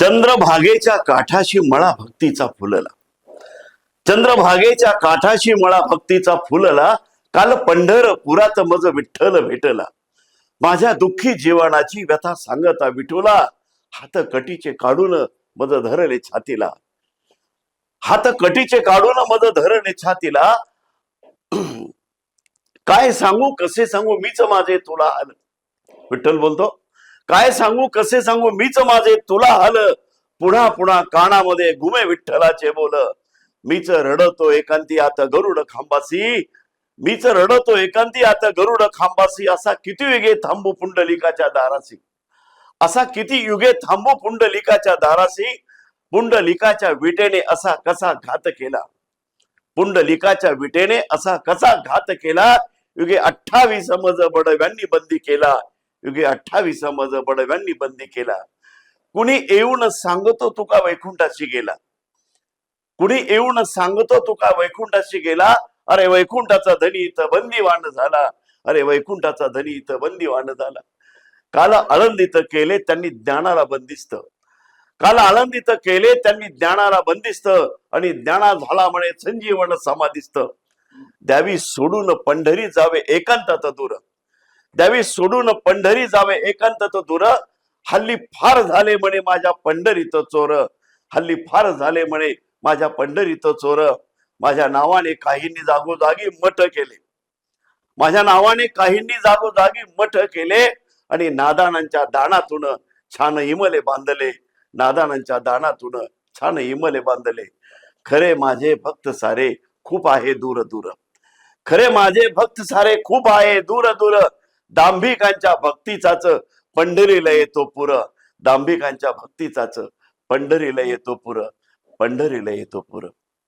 चंद्रभागेच्या काठाशी मळा भक्तीचा फुलला. चंद्रभागेच्या काठाशी मळा भक्तीचा फुलला. काल पंढरपुरात मज विठ्ठल भेटला. माझ्या दुःखी जीवनाची व्यथा सांगता विठोला. हात कटीचे काढून मज धरले छातीला. हात कटीचे काढून मज धरले छातीला. काय सांगू कसे सांगू मीच माझे तुला आलं. विठ्ठल बोलतो काय सांगू कसे सांगू? मीच माझे तुला हल. पुन्हा पुन्हा कानामध्ये घुमे विठ्ठलाचे बोल. मीच रडतो एकांती आता गरुड खांबासी. मीच रडतो एकांती आता गरुड खांबासी. असा किती युगे थांबू पुंडलिकाच्या दारासी असा किती युगे थांबू पुंडलिकाच्या दारासी पुंडलिकाच्या विटेने असा कसा घात केला? पुंडलिकाच्या विटेने असा कसा घात केला? युगे अठ्ठावीस मज बडव्यांनी बंदी केला. युगे अठ्ठावीस माझं बडव्यांनी बंदी केला. कुणी येऊन सांगतो तुका वैकुंठाशी गेला. कुणी येऊन सांगतो तुका वैकुंठाशी गेला. अरे वैकुंठाचा धनी इथं बंदीवान झाला. अरे वैकुंठाचा धनी इथं बंदीवान झाला. काल आळंदीत केले त्यांनी ज्ञानाला बंदिस्त. काल आळंदीत केले त्यांनी ज्ञानाला बंदिस्त. आणि ज्ञाना झाला म्हणे संजीवन समाधिस्त. द्यावी सोडून पंढरी जावे एकांतात दूर. द्यावी सोडून पंढरी जावे एकांतात दूर. हल्ली फार झाले म्हणे माझ्या पंढरीत चोर. हल्ली फार झाले म्हणे माझ्या पंढरीत चोर. माझ्या नावाने काहींनी जागोजागी मठ केले. माझ्या नावाने काहींनी जागोजागी मठ केले आणि नादानांच्या दानातून छान हिमले बांधले. नादानांच्या दानातून छान हिमले बांधले. खरे माझे भक्त सारे खूप आहे दूर दूर. खरे माझे भक्त सारे खूप आहे दूर दूर. दांभिकांच्या भक्तीचाच पंढरीला येतो पुर. दांभिकांच्या भक्तीचाच पंढरीला येतो पुर. पंढरीला येतो पुर.